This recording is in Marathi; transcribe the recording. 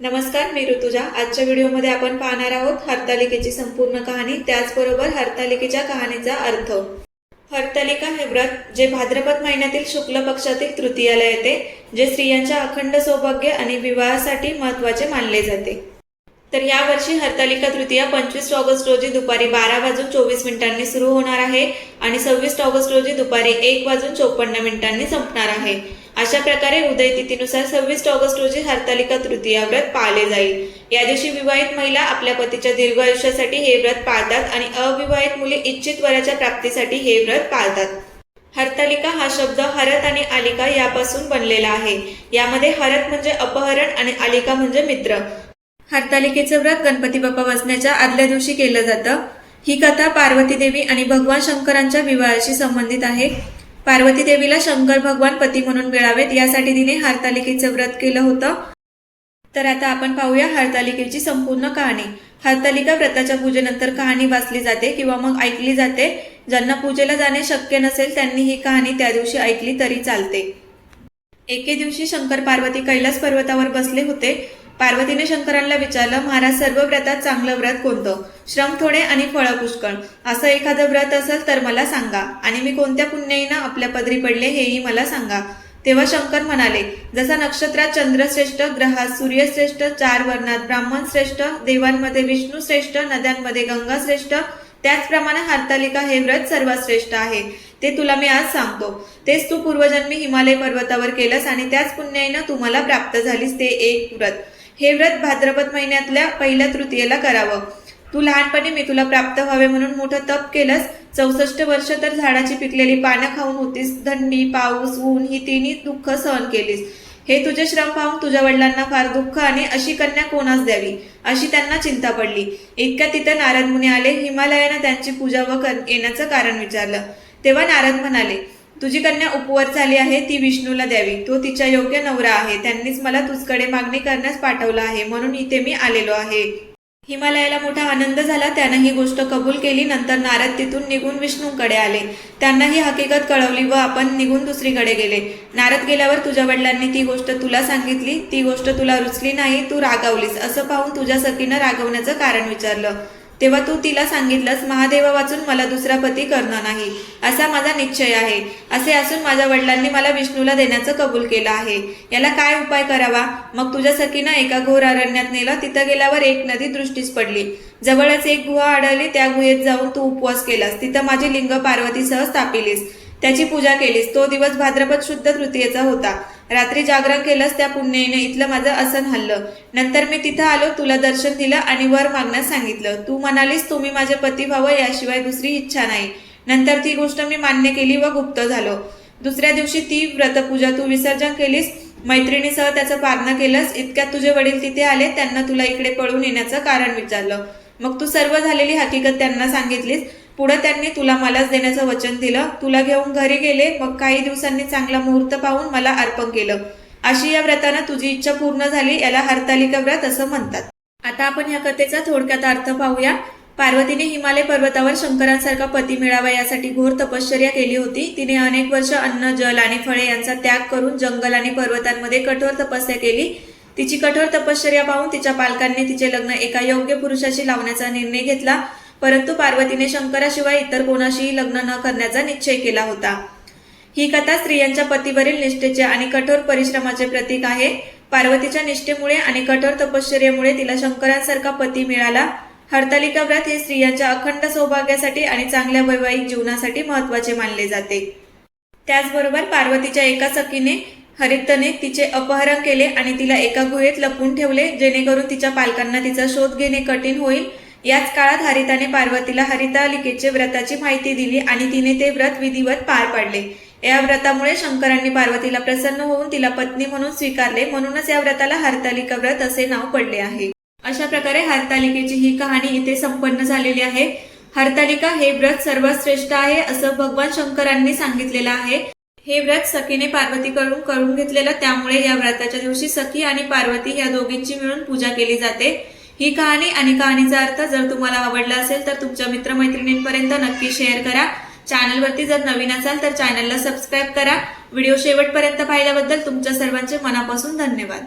नमस्कार मी ऋतुजा. आजच्या व्हिडिओमध्ये आपण पाहणार आहोत हरतालिकेची संपूर्ण कहाणी. त्याचबरोबर हरतालिकेच्या कहाणीचा अर्थ. हरतालिका हे व्रत जे भाद्रपद महिन्यातील शुक्ल पक्षातील तृतीयाला येते जे स्त्रियांच्या अखंड सौभाग्य आणि विवाहासाठी महत्त्वाचे मानले जाते. तर यावर्षी हरतालिका तृतीया पंचवीस ऑगस्ट रोजी दुपारी बारा वाजून चोवीस मिनिटांनी सुरू होणार आहे आणि सव्वीस ऑगस्ट रोजी दुपारी एक वाजून चोपन्न मिनिटांनी संपणार आहे. अशा प्रकारे उदय तिथीनुसार सव्वीस ऑगस्ट रोजी हरतालिका तृतीया व्रत पाळले जाईल. या दिवशी विवाहित महिला आपल्या पतीच्या दीर्घ आयुष्यासाठी हे व्रत पाळतात आणि अविवाहित मुले इच्छित वराच्या प्राप्तीसाठी हे व्रत पाळतात. हरतालिका हा शब्द हरत आणि आलिका यापासून बनलेला आहे. यामध्ये हरत म्हणजे अपहरण आणि आलिका म्हणजे मित्र. हरतालिकेचं व्रत गणपती बाप्पा बसण्याच्या आदल्या दिवशी केलं जातं. ही कथा पार्वती देवी आणि भगवान शंकरांच्या विवाहाशी संबंधित आहे. पार्वती देवीला शंकर भगवान पती म्हणून मिळावेत. यासाठी तिने हरतालिकेचं व्रत केलं होतं. तर आता आपण पाहूया हरतालिकेची संपूर्ण कहाणी. हरतालिका व्रताच्या पूजेनंतर कहाणी वाचली जाते किंवा मग ऐकली जाते. ज्यांना पूजेला जाणे शक्य नसेल त्यांनी ही कहाणी त्या दिवशी ऐकली तरी चालते. एके दिवशी शंकर पार्वती कैलास पर्वतावर बसले होते. पार्वतीने शंकरांना विचारलं महाराज सर्व व्रतात चांगलं व्रत कोणतं? श्रम थोडे आणि फळ पुष्कळ. असं एखादं व्रत असेल तर मला सांगा. आणि मी कोणत्या पुण्याईनं आपल्या पदरी पडले हेही मला सांगा. तेव्हा शंकर म्हणाले जसा नक्षत्रात चंद्रश्रेष्ठ ग्रहात सूर्यश्रेष्ठ चार वर्णात ब्राह्मण श्रेष्ठ देवांमध्ये विष्णू श्रेष्ठ नद्यांमध्ये गंगा श्रेष्ठ त्याचप्रमाणे हरतालिका हे व्रत सर्वात श्रेष्ठ आहे. ते तुला मी आज सांगतो. तेच तू पूर्वजन्मी हिमालय पर्वतावर केलंस आणि त्याच पुण्याईनं तुम्हाला प्राप्त झालीस ते एक व्रत. हे व्रत भाद्रपद महिन्यातल्या पहिल्या तृतीयेला करावं. तू लहानपणी मी तुला प्राप्त व्हावे म्हणून मोठं तप केलंस. चौसष्ट वर्ष तर झाडाची पिकलेली पानं खाऊन होतीस. थंडी पाऊस ऊन ही तिन्ही दुःख सहन केलीस. हे तुझे श्रम पाहून तुझ्या वडिलांना फार दुःख आणि अशी कन्या कोणास द्यावी? अशी त्यांना चिंता पडली. इतक्या तिथं नारद मुनी आले. हिमालयानं त्यांची पूजा व कर- येण्याचं कारण विचारलं. तेव्हा नारद म्हणाले तुझी कन्या उपवर झाली आहे ती विष्णूला द्यावी. तो तिच्या योग्य नवरा आहे. त्यांनीच मला तुझकडे मागणी करण्यास पाठवलं आहे. म्हणून इथे मी आलेलो आहे. हिमालयाला मोठा आनंद झाला. त्यानं ही गोष्ट कबूल केली. नंतर नारद तिथून निघून विष्णूंकडे आले. त्यांना ही हकीकत कळवली व आपण निघून दुसरीकडे गेले. नारद गेल्यावर तुझ्या वडिलांनी ती गोष्ट तुला सांगितली. ती गोष्ट तुला रुचली नाही. तू रागावलीस. असं पाहून तुझ्या सखीनं रागवण्याचं कारण विचारलं. तेव्हा तू तिला सांगितलंस महादेवा वाचून मला दुसरा पती करणं नाही. असा माझा निश्चय आहे. असे असून माझ्या वडिलांनी मला विष्णूला देण्याचं कबूल केलं आहे. याला काय उपाय करावा? मग तुझ्या सखीनं एका घोर अरण्यात नेलं तिथं गेल्यावर एक नदी दृष्टीस पडली. जवळच एक गुहा आढळली त्या गुहेत जाऊन तू उपवास केलास. तिथं माझी लिंग पार्वतीसह स्थापिलीस. त्याची पूजा केलीस. तो दिवस भाद्रपद शुद्ध तृतीयेचा होता. रात्री जागरण केलंस त्या पुण्याईने इथलं माझं असन हल्लं. नंतर मी तिथं आलो तुला दर्शन दिलं आणि वर मागण्यास सांगितलं. तू म्हणालीस तुम्ही माझे पती व्हावं याशिवाय दुसरी इच्छा नाही. नंतर ती गोष्ट मी मान्य केली व गुप्त झालो. दुसऱ्या दिवशी ती व्रतपूजा तू विसर्जन केलीस मैत्रिणीसह त्याचं पारणं केलंस इतक्यात तुझे वडील तिथे आले त्यांना तुला इकडे पळून येण्याचं कारण विचारलं. मग तू सर्व झालेली हकीकत त्यांना सांगितलीस पुढे त्यांनी तुला मलाच देण्याचं वचन दिलं. तुला घेऊन घरी गेले मग काही दिवसांनी चांगला मुहूर्त पाहून मला अर्पण केलं. अशी या व्रतानं तुझी इच्छा पूर्ण झाली याला हरतालिका व्रत असं म्हणतात. आता आपण या कथेचा थोडक्यात अर्थ पाहूया. पार्वतीने हिमालय पर्वतावर शंकरांसारखा पती मिळावा यासाठी घोर तपश्चर्या केली होती. तिने अनेक वर्ष अन्न जल आणि फळे यांचा त्याग करून जंगल आणि पर्वतांमध्ये कठोर तपस्या केली. तिची कठोर तपश्चर्या पाहून तिच्या पालकांनी तिचे लग्न एका योग्य पुरुषाशी लावण्याचा निर्णय घेतला. परंतु पार्वतीने शंकराशिवाय इतर कोणाशीही लग्न न करण्याचा निश्चय केला होता. ही कथा स्त्रियांच्या पतीवरील निष्ठेचे आणि कठोर परिश्रमाचे प्रतीक आहे. पार्वतीच्या निष्ठेमुळे आणि कठोर तपश्चर्यामुळे तिला शंकरांसारखा पती मिळाला. हरतालिका व्रत हे स्त्रियांच्या अखंड सौभाग्यासाठी आणि चांगल्या वैवाहिक जीवनासाठी महत्त्वाचे मानले जाते. त्याचबरोबर पार्वतीच्या एका सखीने हरितने तिचे अपहरण केले आणि तिला एका गुहेत लपवून ठेवले जेणेकरून तिच्या पालकांना तिचा शोध घेणे कठीण होईल. याच काळात हरिताने पार्वतीला हरितालिकेचे व्रताची माहिती दिली आणि तिने ते व्रत विधिवत पार पाडले. या व्रतामुळे शंकरांनी पार्वतीला प्रसन्न होऊन तिला पत्नी म्हणून स्वीकारले. म्हणूनच या व्रताला हरतालिका व्रत असे नाव पडले आहे. अशा प्रकारे हरतालिकेची ही कहाणी इथे संपन्न झालेली आहे. हरतालिका हे व्रत सर्वात श्रेष्ठ आहे असं भगवान शंकरांनी सांगितलेलं आहे. हे व्रत सखीने पार्वतीकडून करून घेतलेलं त्यामुळे या व्रताच्या दिवशी सखी आणि पार्वती या दोघींची मिळून पूजा केली जाते. ही कहाणी आणि कहाणीचा अर्थ जर तुम्हाला आवडला असेल तर तुमच्या मित्रमैत्रिणींपर्यंत नक्की शेअर करा. चॅनलवरती जर नवीन असाल तर चॅनलला सबस्क्राईब करा. व्हिडिओ शेवटपर्यंत पाहिल्याबद्दल तुमच्या सर्वांचे मनापासून धन्यवाद.